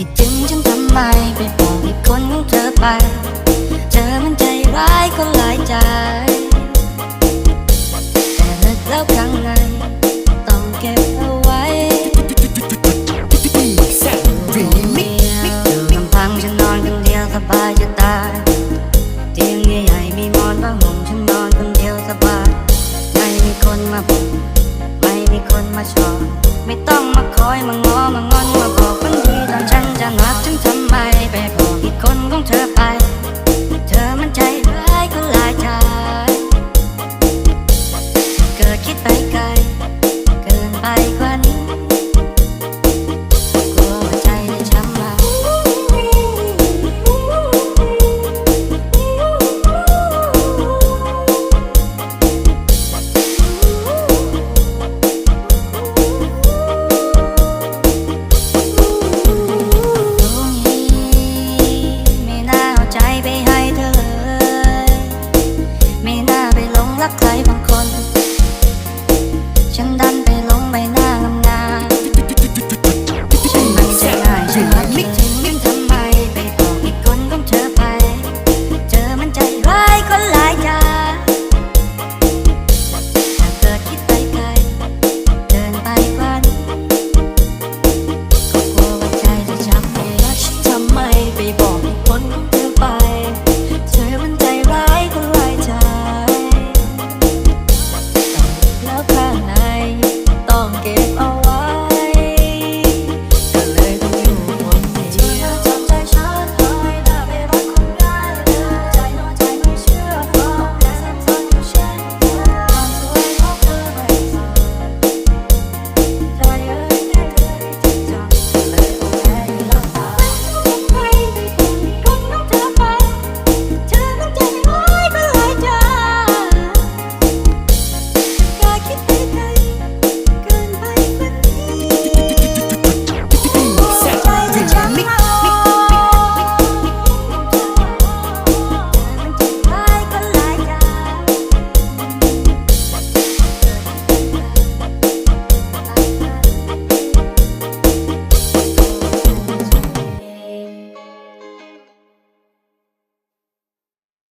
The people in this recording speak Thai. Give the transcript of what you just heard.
คิดถึงฉันทำไมไปบอกอีกคนของเธอไป เธอมันใจร้ายคนหลายใจแต่ลึกแล้วข้างในต้องเก็บเอาไว้อยู่ลำพังฉันนอนคนเดียวสบายจะตาย เธอไป